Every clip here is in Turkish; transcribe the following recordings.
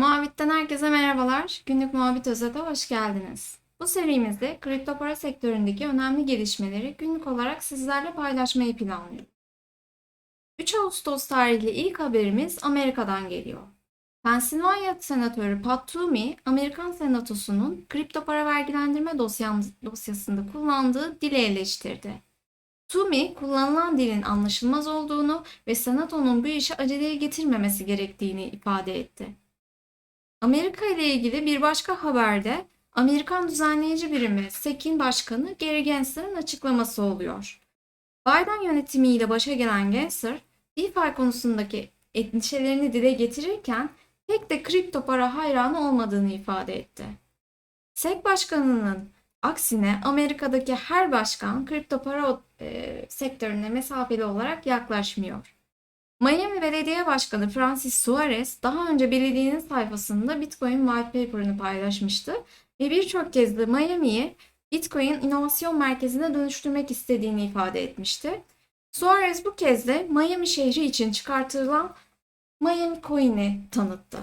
Muhabbitten herkese merhabalar. Günlük Muhabbet Özet'e hoş geldiniz. Bu serimizde kripto para sektöründeki önemli gelişmeleri günlük olarak sizlerle paylaşmayı planlıyorum. 3 Ağustos tarihli ilk haberimiz Amerika'dan geliyor. Pennsylvania Senatörü Pat Toomey, Amerikan Senatosu'nun kripto para vergilendirme dosyasında kullandığı dili eleştirdi. Toomey, kullanılan dilin anlaşılmaz olduğunu ve Senato'nun bu işi aceleye getirmemesi gerektiğini ifade etti. Amerika ile ilgili bir başka haberde Amerikan Düzenleyici Birimi SEC'in başkanı Gary Gensler'ın açıklaması oluyor. Biden yönetimiyle başa gelen Gensler, DeFi konusundaki endişelerini dile getirirken pek de kripto para hayranı olmadığını ifade etti. SEC başkanının aksine Amerika'daki her başkan kripto para e, sektörüne mesafeli olarak yaklaşmıyor. Miami Belediye Başkanı Francis Suarez daha önce belediyenin sayfasında Bitcoin White Paper'ını paylaşmıştı ve birçok kez de Miami'yi Bitcoin inovasyon merkezine dönüştürmek istediğini ifade etmişti. Suarez bu kez de Miami şehri için çıkartılan Miami Coin'i tanıttı.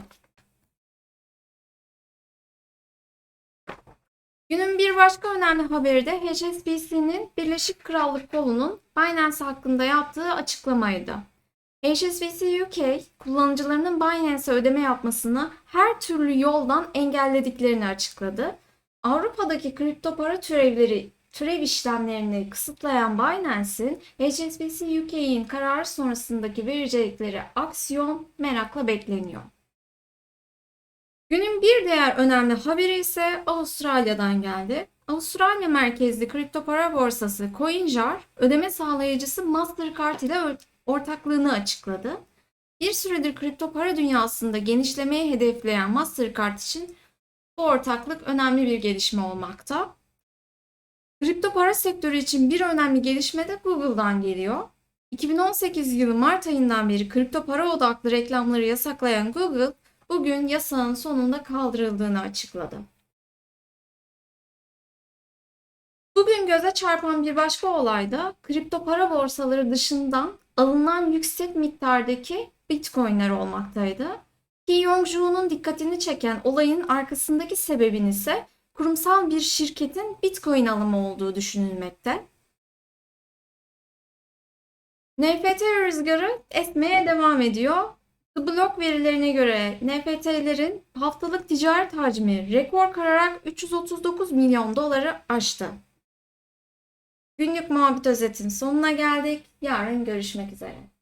Günün bir başka önemli haberi de HSBC'nin Birleşik Krallık kolunun Binance hakkında yaptığı açıklamaydı. HSBC UK kullanıcılarının Binance'e ödeme yapmasını her türlü yoldan engellediklerini açıkladı. Avrupa'daki kripto para türevleri türev işlemlerini kısıtlayan Binance'in HSBC UK'in kararı sonrasındaki verecekleri aksiyon merakla bekleniyor. Günün bir diğer önemli haberi ise Avustralya'dan geldi. Avustralya merkezli kripto para borsası CoinJar ödeme sağlayıcısı Mastercard ile ortaklığını açıkladı. Bir süredir kripto para dünyasında genişlemeyi hedefleyen Mastercard için bu ortaklık önemli bir gelişme olmakta. Kripto para sektörü için bir önemli gelişme de Google'dan geliyor. 2018 yılı Mart ayından beri kripto para odaklı reklamları yasaklayan Google, bugün yasağın sonunda kaldırıldığını açıkladı. Bugün göze çarpan bir başka olay da kripto para borsaları dışından alınan yüksek miktardaki bitcoinler olmaktaydı. Ki Yongju'nun dikkatini çeken olayın arkasındaki sebebin ise kurumsal bir şirketin bitcoin alımı olduğu düşünülmekte. NFT rüzgarı esmeye devam ediyor. The Block verilerine göre NFT'lerin haftalık ticaret hacmi rekor kırarak 339 milyon doları aştı. Günlük muhabbet özetin sonuna geldik. Yarın görüşmek üzere.